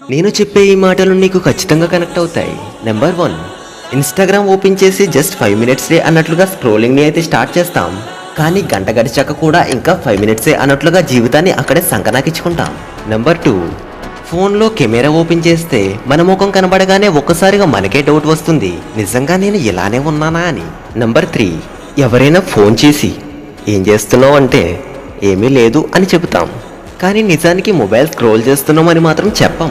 నేను చెప్పే ఈ మాటలు నీకు ఖచ్చితంగా కనెక్ట్ అవుతాయి. నెంబర్ వన్ ఇన్స్టాగ్రామ్ ఓపెన్ చేసి జస్ట్ ఫైవ్ మినిట్స్లే అన్నట్లుగా స్క్రోలింగ్ని అయితే స్టార్ట్ చేస్తాం. కానీ గంట గడిచాక కూడా ఇంకా ఫైవ్ మినిట్సే అన్నట్లుగా జీవితాన్ని అక్కడే సంకనాకించుకుంటాం నెంబర్ టూ ఫోన్లో కెమెరా ఓపెన్ చేస్తే మన ముఖం కనబడగానే ఒక్కసారిగా మనకే డౌట్ వస్తుంది. నిజంగా నేను ఇలానే ఉన్నానా అని. నంబర్ త్రీ ఎవరైనా ఫోన్ చేసి ఏం చేస్తున్నావు? అంటే ఏమీ లేదు అని చెబుతాం. కానీ నిజానికి మొబైల్ స్క్రోల్ చేస్తున్నామని మాత్రం చెప్పం.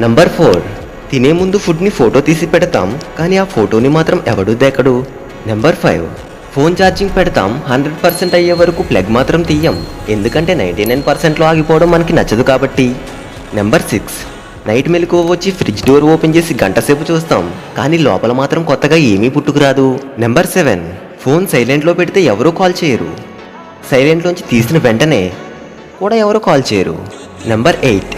నంబర్ ఫోర్ తినే ముందు ఫుడ్ని ఫోటో తీసి పెడతాం కానీ ఆ ఫోటోని మాత్రం ఎవడు దేకడు? నెంబర్ ఫైవ్ ఫోన్ ఛార్జింగ్ పెడతాం హండ్రెడ్ పర్సెంట్ అయ్యే వరకు ప్లగ్ మాత్రం తీయం. ఎందుకంటే నైంటీ నైన్ పర్సెంట్లో ఆగిపోవడం మనకి నచ్చదు కాబట్టి. నెంబర్ సిక్స్ నైట్ మెలకు వచ్చి ఫ్రిడ్జ్ డోర్ ఓపెన్ చేసి గంట సేపు చూస్తాం కానీ లోపల మాత్రం కొత్తగా ఏమీ పుట్టుకురాదు. నెంబర్ సెవెన్ ఫోన్ సైలెంట్లో పెడితే ఎవరూ కాల్ చేయరు. సైలెంట్లోంచి తీసిన వెంటనే కూడా ఎవరు కాల్ చేయరు. నెంబర్ ఎయిట్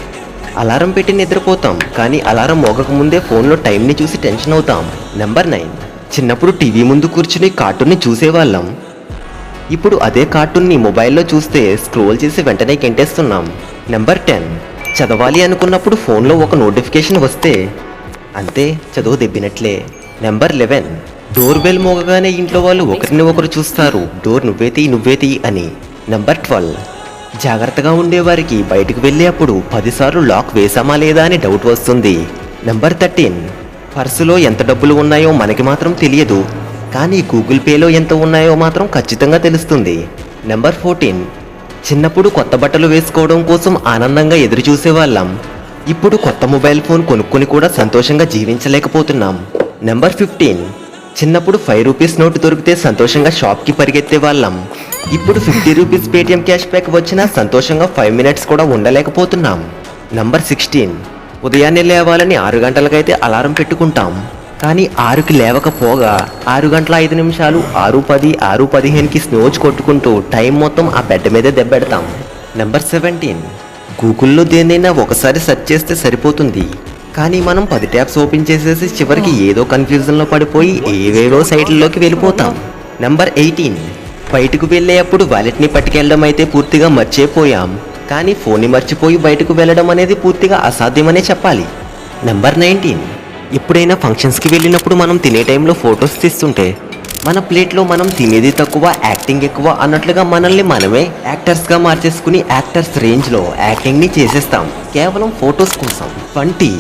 అలారం పెట్టి నిద్రపోతాం కానీ అలారం మోగక ముందే ఫోన్లో టైంని చూసి టెన్షన్ అవుతాం. Number nine. చిన్నప్పుడు టీవీ ముందు కూర్చుని కార్టూన్ని చూసేవాళ్ళం. ఇప్పుడు అదే కార్టూన్ని మొబైల్లో చూస్తే స్క్రోల్ చేసి వెంటనే గెంటేస్తున్నాం నెంబర్ టెన్. చదవాలి అనుకున్నప్పుడు ఫోన్లో ఒక నోటిఫికేషన్ వస్తే అంతే చదువు దెబ్బినట్లే నెంబర్ లెవెన్. డోర్ బెల్ మోగగానే ఇంట్లో వాళ్ళు ఒకరిని ఒకరు చూస్తారు. డోర్ నువ్వే తీయి నువ్వే అని. Number twelve. జాగ్రత్తగా ఉండేవారికి బయటకు వెళ్ళే అప్పుడు పదిసార్లు లాక్ వేసామా లేదా అని డౌట్ వస్తుంది. నెంబర్ థర్టీన్ పర్సులో ఎంత డబ్బులు ఉన్నాయో మనకి మాత్రం తెలియదు. కానీ గూగుల్ పేలో ఎంత ఉన్నాయో మాత్రం ఖచ్చితంగా తెలుస్తుంది. నెంబర్ ఫోర్టీన్ చిన్నప్పుడు కొత్త బట్టలు వేసుకోవడం కోసం ఆనందంగా ఎదురు చూసేవాళ్ళం ఇప్పుడు కొత్త మొబైల్ ఫోన్ కొనుక్కొని కూడా సంతోషంగా జీవించలేకపోతున్నాం. నెంబర్ ఫిఫ్టీన్ చిన్నప్పుడు ఫైవ్ రూపీస్ నోటు దొరికితే సంతోషంగా షాప్కి పరిగెత్తే వాళ్ళం ఇప్పుడు fifty rupees Paytm cash back వచ్చినా సంతోషంగా ఫైవ్ మినిట్స్ కూడా ఉండలేకపోతున్నాం. నంబర్ సిక్స్టీన్ ఉదయాన్నే లేవాలని ఆరు గంటలకైతే అలారం పెట్టుకుంటాం. కానీ ఆరుకి లేవకపోగా ఆరు గంటల ఐదు నిమిషాలు ఆరు పది ఆరు పదిహేనుకి స్నోజ్ కొట్టుకుంటూ టైం మొత్తం ఆ బెడ్ మీదే దెబ్బెడతాం. నెంబర్ సెవెంటీన్ గూగుల్లో దేన్నైనా ఒకసారి సెర్చ్ చేస్తే సరిపోతుంది. కానీ మనం పది ట్యాబ్స్ ఓపెన్ చేసేసి చివరికి ఏదో కన్ఫ్యూజన్లో పడిపోయి ఏవేవో సైట్లలోకి వెళ్ళిపోతాం. నెంబర్ ఎయిటీన్ బయటకు వెళ్ళేటప్పుడు వాలెట్ని పట్టుకెళ్ళడం అయితే పూర్తిగా మర్చిపోయాం. కానీ ఫోన్ని మర్చిపోయి బయటకు వెళ్ళడం అనేది పూర్తిగా అసాధ్యమనే చెప్పాలి. నెంబర్ నైన్టీన్ ఎప్పుడైనా ఫంక్షన్స్కి వెళ్ళినప్పుడు మనం తినే టైంలో ఫొటోస్ తీస్తుంటే మన ప్లేట్లో మనం తినేది తక్కువ యాక్టింగ్ ఎక్కువ అన్నట్లుగా మనల్ని మనమే యాక్టర్స్గా మార్చేసుకుని యాక్టర్స్ రేంజ్లో యాక్టింగ్ని చేసేస్తాం. కేవలం ఫొటోస్ కోసం. ట్వంటీ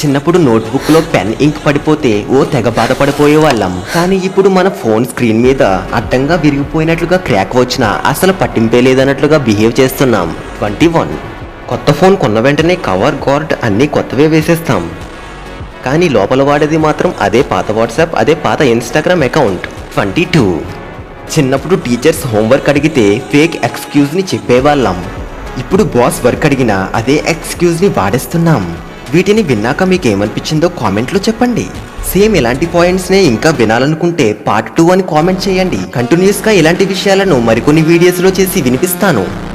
చిన్నప్పుడు నోట్బుక్లో పెన్ ఇంక్ పడిపోతే ఓ తెగ బాధపడిపోయే వాళ్ళం కానీ ఇప్పుడు మన ఫోన్ స్క్రీన్ మీద అడ్డంగా విరిగిపోయినట్లుగా క్రాక్ వచ్చినా అసలు పట్టింపే లేదన్నట్లుగా బిహేవ్ చేస్తున్నాం. Twenty one. కొత్త ఫోన్ కొన్న వెంటనే కవర్ గార్డ్ అన్నీ కొత్తవే వేసేస్తాం. కానీ లోపల వాడేది మాత్రం అదే పాత వాట్సాప్ అదే పాత ఇన్స్టాగ్రామ్ అకౌంట్. Twenty two. చిన్నప్పుడు టీచర్స్ హోంవర్క్ అడిగితే ఫేక్ ఎక్స్క్యూజ్ని చెప్పేవాళ్ళం. ఇప్పుడు బాస్ వర్క్ అడిగినా అదే ఎక్స్క్యూజ్ని వాడేస్తున్నాం. వీటిని విన్నాక మీకు ఏమనిపించిందో కామెంట్లో చెప్పండి. సేమ్ ఇలాంటి పాయింట్స్నే ఇంకా వినాలనుకుంటే పార్ట్ టూ అని కామెంట్ చేయండి. కంటిన్యూస్గా ఇలాంటి విషయాలను మరికొన్ని వీడియోస్లో చేసి వినిపిస్తాను.